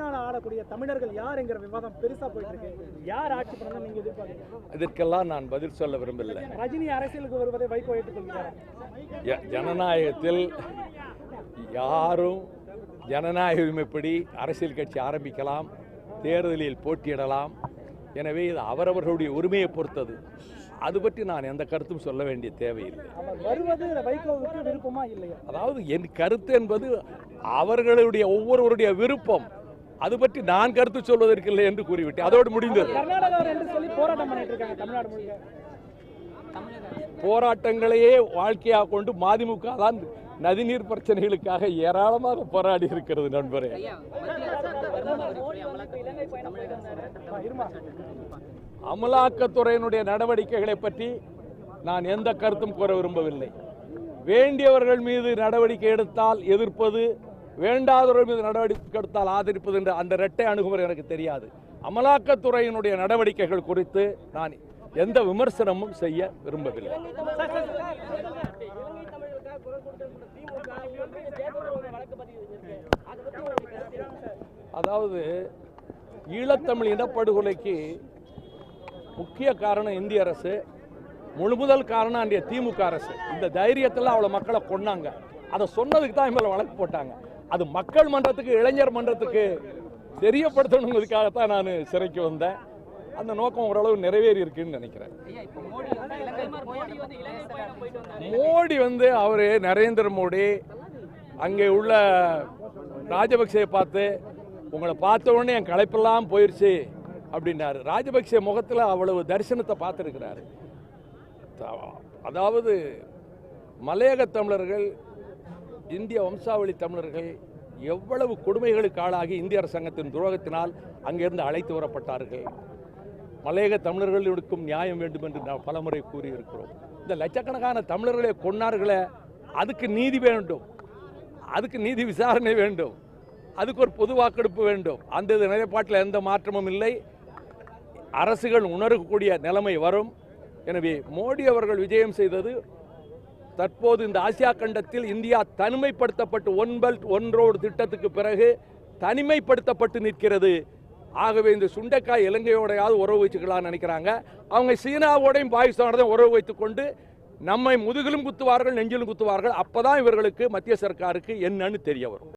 ஆடக்கூடிய தமிழர்கள் யாருங்கிற விவாதம் பெருசா போயிட்டு இருக்கு யார் ஆட்சி பண்ணணும் நீங்க எதிர்பார்க்கறீங்க? இதற்கெல்லாம் நான் பதில் சொல்ல விரும்பவில்லை. ரஜினி அரசியலுக்கு வருவதை வைகோ ஏற்றுக்கொள்கிறார். ஜனநாயகத்தில் யாரும் ஜனநாயக உரிமைப்படி அரசியல் கட்சி ஆரம்பிக்கலாம் தேர்தலில் போட்டியிடலாம். எனவே இது அவரவர்களுடைய உரிமையை பொறுத்தது. அது பற்றி நான் எந்த கருத்தும் சொல்ல வேண்டிய தேவையில்லை. அதாவது என் கருத்து என்பது அவர்களுடைய ஒவ்வொருவருடைய விருப்பம். அது பற்றி நான் கருத்து சொல்வதற்கு இல்லை என்று கூறிவிட்டேன். அதோடு முடிந்தது. போராட்டங்களையே வாழ்க்கையாக கொண்டு மதிமுக தான் நதிநீர் பிரச்சனைகளுக்காக ஏராளமாக போராடி இருக்கிறது நண்பரே. அமலாக்கத்துறையினுடைய நடவடிக்கைகளை பற்றி நான் எந்த கருத்தும் கூற விரும்பவில்லை. வேண்டியவர்கள் மீது நடவடிக்கை எடுத்தால் எதிர்ப்பது வேண்டாதவர்கள் மீது நடவடிக்கை எடுத்தால் ஆதரிப்பது என்ற அந்த இரட்டை அணுகுமுறை எனக்கு தெரியாது. அமலாக்கத்துறையினுடைய நடவடிக்கைகள் குறித்து நான் எந்த விமர்சனமும் செய்ய விரும்பவில்லை. அதாவது ஈழத்தமிழ் இனப்படுகொலைக்கு முக்கிய காரணம் இந்திய அரசு முழு முதல் காரணம் அன்றைய திமுக அரசு. இந்த தைரியத்தில் அவ்வளோ மக்களை கொன்னாங்க. அதை சொன்னதுக்கு தான் மேலே வழக்கு போட்டாங்க. அது மக்கள் மன்றத்துக்கு இளைஞர் மன்றத்துக்கு தெரியப்படுத்தணுங்கிறதுக்காகத்தான் நான் சிறைக்கு வந்தேன். அந்த நோக்கம் ஓரளவு நிறைவேறி இருக்குன்னு நினைக்கிறேன் மோடி வந்து அவர் நரேந்திர மோடி அங்கே உள்ள ராஜபக்சேயை பார்த்து உங்களை பார்த்த உடனே என் களைப்பெல்லாம் போயிடுச்சு அப்படின்னாரு. ராஜபக்சே முகத்தில் அவ்வளவு தரிசனத்தை பார்த்துருக்கிறாரு. அதாவது மலையக தமிழர்கள் இந்திய வம்சாவளி தமிழர்கள் எவ்வளவு கொடுமைகளுக்கு ஆளாகி இந்திய அரசாங்கத்தின் துரோகத்தினால் அங்கிருந்து அழைத்து வரப்பட்டார்கள். மலையக தமிழர்களுக்கும் நியாயம் வேண்டும் என்று நாம் பலமுறை கூறியிருக்கிறோம். இந்த லட்சக்கணக்கான தமிழர்களை கொன்னார்களே அதுக்கு நீதி வேண்டும். அதுக்கு நீதி விசாரணை வேண்டும். அதுக்கு ஒரு பொது வாக்கெடுப்பு வேண்டும். அந்த இது நிலைப்பாட்டில் எந்த மாற்றமும் இல்லை. அரசுகள் உணரக்கூடிய நிலைமை வரும். எனவே மோடி அவர்கள் விஜயம் செய்தது தற்போது இந்த ஆசியா கண்டத்தில் இந்தியா தனிமைப்படுத்தப்பட்டு ஒன் பெல்ட் ஒன் ரோடு திட்டத்துக்கு பிறகு தனிமைப்படுத்தப்பட்டு நிற்கிறது. ஆகவே இந்த சுண்டைக்காய் இலங்கையோடையாவது உறவு வச்சுக்கலாம்னு நினைக்கிறாங்க. அவங்க சீனாவோடையும் பாகிஸ்தானோடையும் உறவு வைத்துக்கொண்டு நம்மை முதுகிலும் குத்துவார்கள் நெஞ்சிலும் குத்துவார்கள். அப்பதான் இவர்களுக்கு மத்திய சர்க்காருக்கு என்னன்னு தெரிய வரும்.